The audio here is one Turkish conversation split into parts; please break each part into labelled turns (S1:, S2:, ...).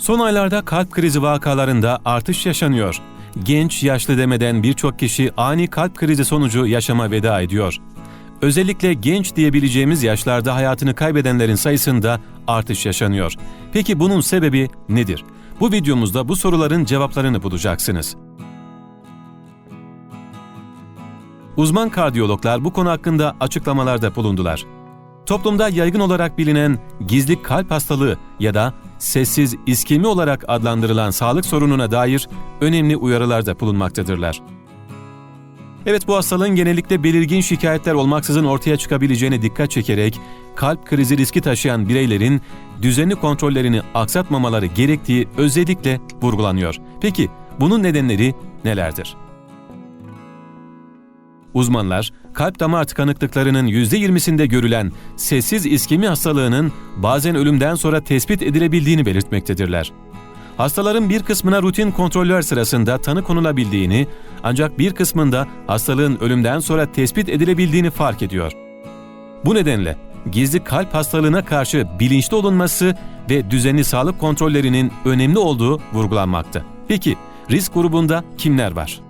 S1: Son aylarda kalp krizi vakalarında artış yaşanıyor. Genç, yaşlı demeden birçok kişi ani kalp krizi sonucu yaşama veda ediyor. Özellikle genç diyebileceğimiz yaşlarda hayatını kaybedenlerin sayısında artış yaşanıyor. Peki bunun sebebi nedir? Bu videomuzda bu soruların cevaplarını bulacaksınız. Uzman kardiyologlar bu konu hakkında açıklamalarda bulundular. Toplumda yaygın olarak bilinen gizli kalp hastalığı ya da sessiz iskemi olarak adlandırılan sağlık sorununa dair önemli uyarılarda bulunmaktadırlar. Evet bu hastalığın genellikle belirgin şikayetler olmaksızın ortaya çıkabileceğine dikkat çekerek kalp krizi riski taşıyan bireylerin düzenli kontrollerini aksatmamaları gerektiği özellikle vurgulanıyor. Peki bunun nedenleri nelerdir? Uzmanlar, kalp damar tıkanıklıklarının %20'sinde görülen sessiz iskemi hastalığının bazen ölümden sonra tespit edilebildiğini belirtmektedirler. Hastaların bir kısmına rutin kontroller sırasında tanı konulabildiğini, ancak bir kısmında hastalığın ölümden sonra tespit edilebildiğini fark ediyor. Bu nedenle gizli kalp hastalığına karşı bilinçli olunması ve düzenli sağlık kontrollerinin önemli olduğu vurgulanmakta. Peki risk grubunda kimler var?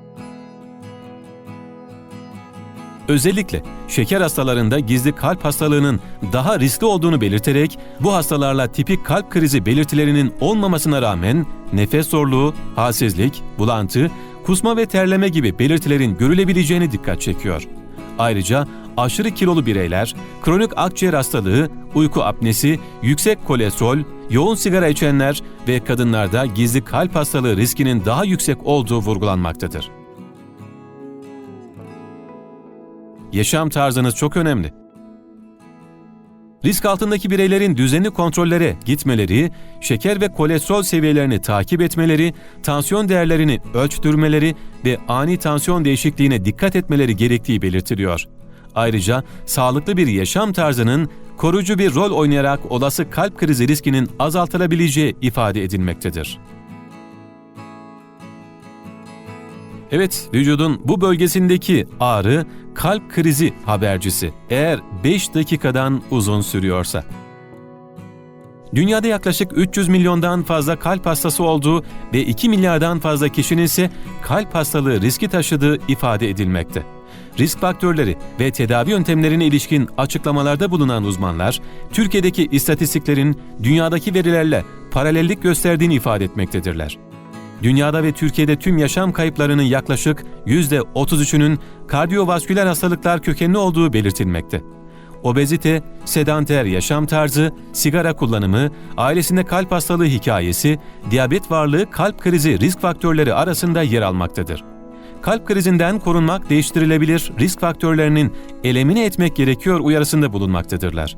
S1: Özellikle şeker hastalarında gizli kalp hastalığının daha riskli olduğunu belirterek bu hastalarla tipik kalp krizi belirtilerinin olmamasına rağmen nefes zorluğu, halsizlik, bulantı, kusma ve terleme gibi belirtilerin görülebileceğine dikkat çekiyor. Ayrıca aşırı kilolu bireyler, kronik akciğer hastalığı, uyku apnesi, yüksek kolesterol, yoğun sigara içenler ve kadınlarda gizli kalp hastalığı riskinin daha yüksek olduğu vurgulanmaktadır. Yaşam tarzınız çok önemli. Risk altındaki bireylerin düzenli kontrollere gitmeleri, şeker ve kolesterol seviyelerini takip etmeleri, tansiyon değerlerini ölçtürmeleri ve ani tansiyon değişikliğine dikkat etmeleri gerektiği belirtiliyor. Ayrıca sağlıklı bir yaşam tarzının koruyucu bir rol oynayarak olası kalp krizi riskinin azaltılabileceği ifade edilmektedir. Evet, vücudun bu bölgesindeki ağrı kalp krizi habercisi eğer 5 dakikadan uzun sürüyorsa. Dünyada yaklaşık 300 milyondan fazla kalp hastası olduğu ve 2 milyardan fazla kişinin ise kalp hastalığı riski taşıdığı ifade edilmekte. Risk faktörleri ve tedavi yöntemlerine ilişkin açıklamalarda bulunan uzmanlar, Türkiye'deki istatistiklerin dünyadaki verilerle paralellik gösterdiğini ifade etmektedirler. Dünyada ve Türkiye'de tüm yaşam kayıplarının yaklaşık %33'ünün kardiyovasküler hastalıklar kökenli olduğu belirtilmekte. Obezite, sedanter yaşam tarzı, sigara kullanımı, ailesinde kalp hastalığı hikayesi, diyabet varlığı kalp krizi risk faktörleri arasında yer almaktadır. Kalp krizinden korunmak değiştirilebilir risk faktörlerinin elemine etmek gerekiyor uyarısında bulunmaktadırlar.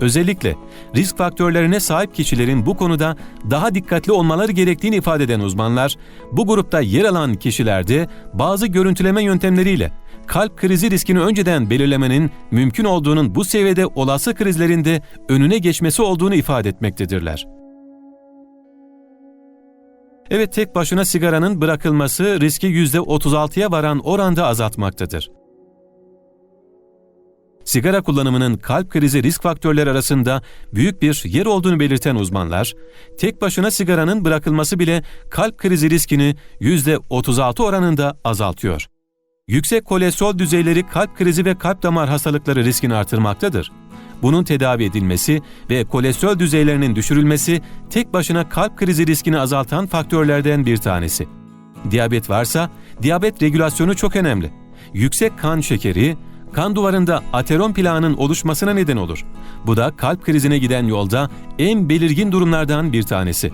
S1: Özellikle risk faktörlerine sahip kişilerin bu konuda daha dikkatli olmaları gerektiğini ifade eden uzmanlar, bu grupta yer alan kişilerde bazı görüntüleme yöntemleriyle kalp krizi riskini önceden belirlemenin mümkün olduğunun bu seviyede olası krizlerinde önüne geçmesi olduğunu ifade etmektedirler. Evet tek başına sigaranın bırakılması riski %36'ya varan oranda azaltmaktadır. Sigara kullanımının kalp krizi risk faktörleri arasında büyük bir yer olduğunu belirten uzmanlar, tek başına sigaranın bırakılması bile kalp krizi riskini %36 oranında azaltıyor. Yüksek kolesterol düzeyleri kalp krizi ve kalp damar hastalıkları riskini artırmaktadır. Bunun tedavi edilmesi ve kolesterol düzeylerinin düşürülmesi tek başına kalp krizi riskini azaltan faktörlerden bir tanesi. Diyabet varsa diyabet regülasyonu çok önemli. Yüksek kan şekeri, kan duvarında ateron plağının oluşmasına neden olur. Bu da kalp krizine giden yolda en belirgin durumlardan bir tanesi.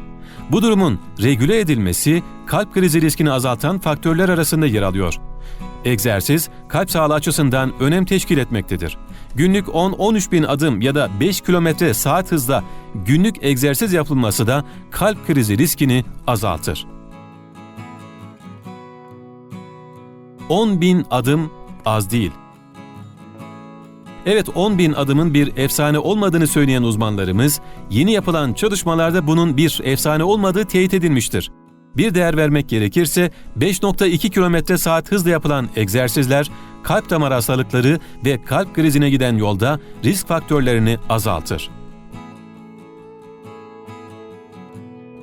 S1: Bu durumun regüle edilmesi kalp krizi riskini azaltan faktörler arasında yer alıyor. Egzersiz kalp sağlığı açısından önem teşkil etmektedir. Günlük 10-13 bin adım ya da 5 kilometre saat hızla günlük egzersiz yapılması da kalp krizi riskini azaltır. 10 bin adım az değil. Evet 10 bin adımın bir efsane olmadığını söyleyen uzmanlarımız, yeni yapılan çalışmalarda bunun bir efsane olmadığı teyit edilmiştir. Bir değer vermek gerekirse 5.2 km saat hızla yapılan egzersizler kalp damar hastalıkları ve kalp krizine giden yolda risk faktörlerini azaltır.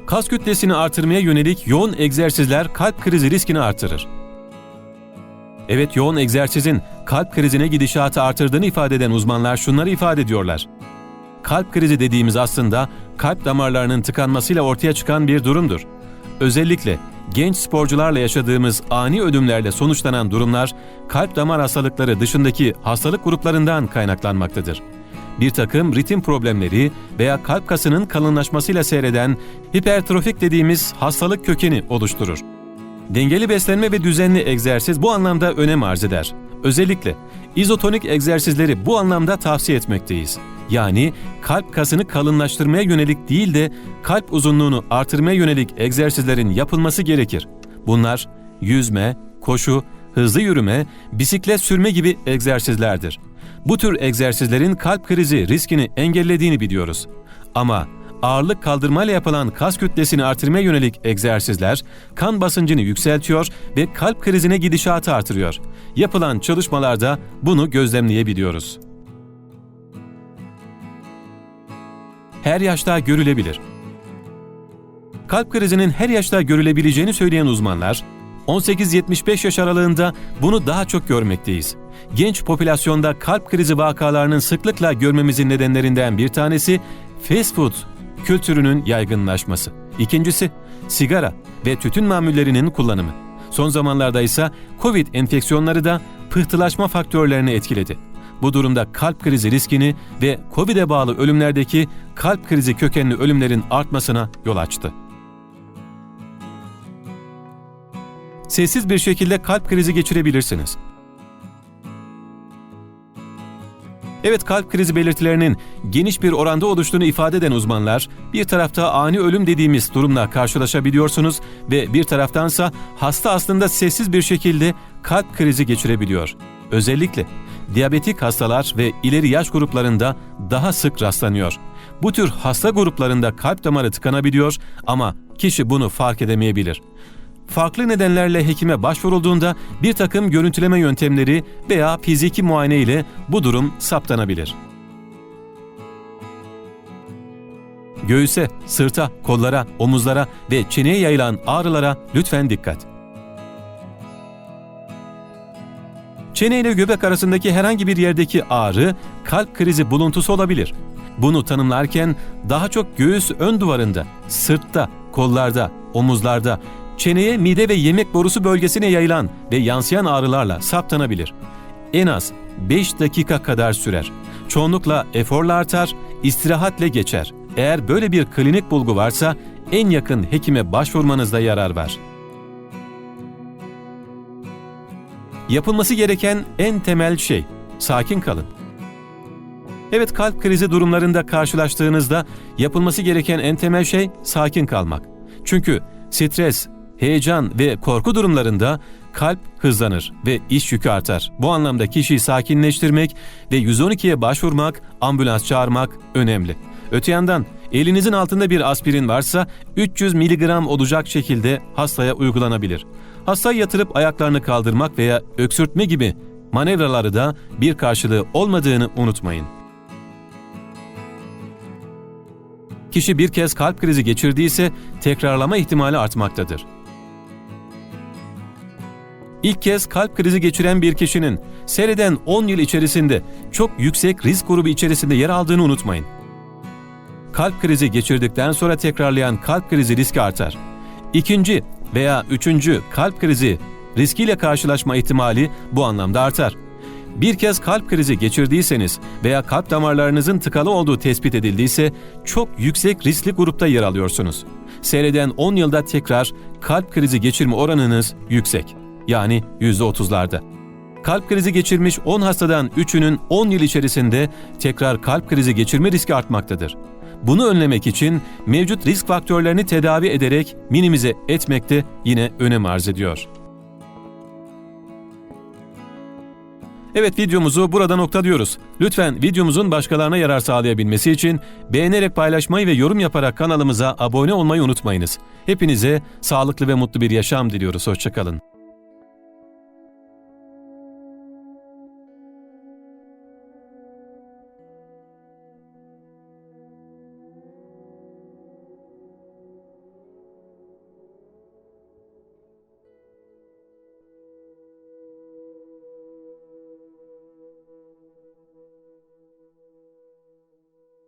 S1: Kas kütlesini artırmaya yönelik yoğun egzersizler kalp krizi riskini artırır. Evet yoğun egzersizin kalp krizine gidişatı artırdığını ifade eden uzmanlar şunları ifade ediyorlar. Kalp krizi dediğimiz aslında kalp damarlarının tıkanmasıyla ortaya çıkan bir durumdur. Özellikle genç sporcularla yaşadığımız ani ölümlerle sonuçlanan durumlar kalp damar hastalıkları dışındaki hastalık gruplarından kaynaklanmaktadır. Bir takım ritim problemleri veya kalp kasının kalınlaşmasıyla seyreden hipertrofik dediğimiz hastalık kökeni oluşturur. Dengeli beslenme ve düzenli egzersiz bu anlamda önem arz eder. Özellikle izotonik egzersizleri bu anlamda tavsiye etmekteyiz. Yani kalp kasını kalınlaştırmaya yönelik değil de kalp uzunluğunu artırmaya yönelik egzersizlerin yapılması gerekir. Bunlar yüzme, koşu, hızlı yürüme, bisiklet sürme gibi egzersizlerdir. Bu tür egzersizlerin kalp krizi riskini engellediğini biliyoruz. Ama ağırlık kaldırmayla yapılan kas kütlesini artırmaya yönelik egzersizler kan basıncını yükseltiyor ve kalp krizine gidişatı artırıyor. Yapılan çalışmalarda bunu gözlemleyebiliyoruz. Her yaşta görülebilir. Kalp krizinin her yaşta görülebileceğini söyleyen uzmanlar, 18-75 yaş aralığında bunu daha çok görmekteyiz. Genç popülasyonda kalp krizi vakalarının sıklıkla görmemizin nedenlerinden bir tanesi fast food kültürünün yaygınlaşması. İkincisi sigara ve tütün mamullerinin kullanımı. Son zamanlarda ise Covid enfeksiyonları da pıhtılaşma faktörlerini etkiledi. Bu durumda kalp krizi riskini ve Covid'e bağlı ölümlerdeki kalp krizi kökenli ölümlerin artmasına yol açtı. Sessiz bir şekilde kalp krizi geçirebilirsiniz. Evet kalp krizi belirtilerinin geniş bir oranda oluştuğunu ifade eden uzmanlar, bir tarafta ani ölüm dediğimiz durumla karşılaşabiliyorsunuz ve bir taraftansa hasta aslında sessiz bir şekilde kalp krizi geçirebiliyor. Özellikle diyabetik hastalar ve ileri yaş gruplarında daha sık rastlanıyor. Bu tür hasta gruplarında kalp damarı tıkanabiliyor ama kişi bunu fark edemeyebilir farklı nedenlerle hekime başvurulduğunda bir takım görüntüleme yöntemleri veya fiziki muayene ile bu durum saptanabilir. Göğüse, sırta, kollara, omuzlara ve çeneye yayılan ağrılara lütfen dikkat. Çene ile göbek arasındaki herhangi bir yerdeki ağrı kalp krizi buluntusu olabilir. Bunu tanımlarken daha çok göğüs ön duvarında, sırtta, kollarda, omuzlarda, çeneye, mide ve yemek borusu bölgesine yayılan ve yansıyan ağrılarla saptanabilir. En az 5 dakika kadar sürer. Çoğunlukla eforla artar, istirahatle geçer. Eğer böyle bir klinik bulgu varsa en yakın hekime başvurmanızda yarar var. Yapılması gereken en temel şey sakin kalın. Evet kalp krizi durumlarında karşılaştığınızda yapılması gereken en temel şey sakin kalmak. Çünkü stres, heyecan ve korku durumlarında kalp hızlanır ve iş yükü artar. Bu anlamda kişiyi sakinleştirmek ve 112'ye başvurmak, ambulans çağırmak önemli. Öte yandan elinizin altında bir aspirin varsa 300 mg olacak şekilde hastaya uygulanabilir. Hastayı yatırıp ayaklarını kaldırmak veya öksürtme gibi manevraları da bir karşılığı olmadığını unutmayın. Kişi bir kez kalp krizi geçirdiyse tekrarlama ihtimali artmaktadır. İlk kez kalp krizi geçiren bir kişinin seyreden 10 yıl içerisinde çok yüksek risk grubu içerisinde yer aldığını unutmayın. Kalp krizi geçirdikten sonra tekrarlayan kalp krizi riski artar. İkinci veya üçüncü kalp krizi riskiyle karşılaşma ihtimali bu anlamda artar. Bir kez kalp krizi geçirdiyseniz veya kalp damarlarınızın tıkalı olduğu tespit edildiyse çok yüksek riskli grupta yer alıyorsunuz. Seyreden 10 yılda tekrar kalp krizi geçirme oranınız yüksek yani %30'larda. Kalp krizi geçirmiş 10 hastadan 3'ünün 10 yıl içerisinde tekrar kalp krizi geçirme riski artmaktadır. Bunu önlemek için mevcut risk faktörlerini tedavi ederek minimize etmek de yine önem arz ediyor. Evet videomuzu burada nokta diyoruz. Lütfen videomuzun başkalarına yarar sağlayabilmesi için beğenerek paylaşmayı ve yorum yaparak kanalımıza abone olmayı unutmayınız. Hepinize sağlıklı ve mutlu bir yaşam diliyoruz. Hoşçakalın.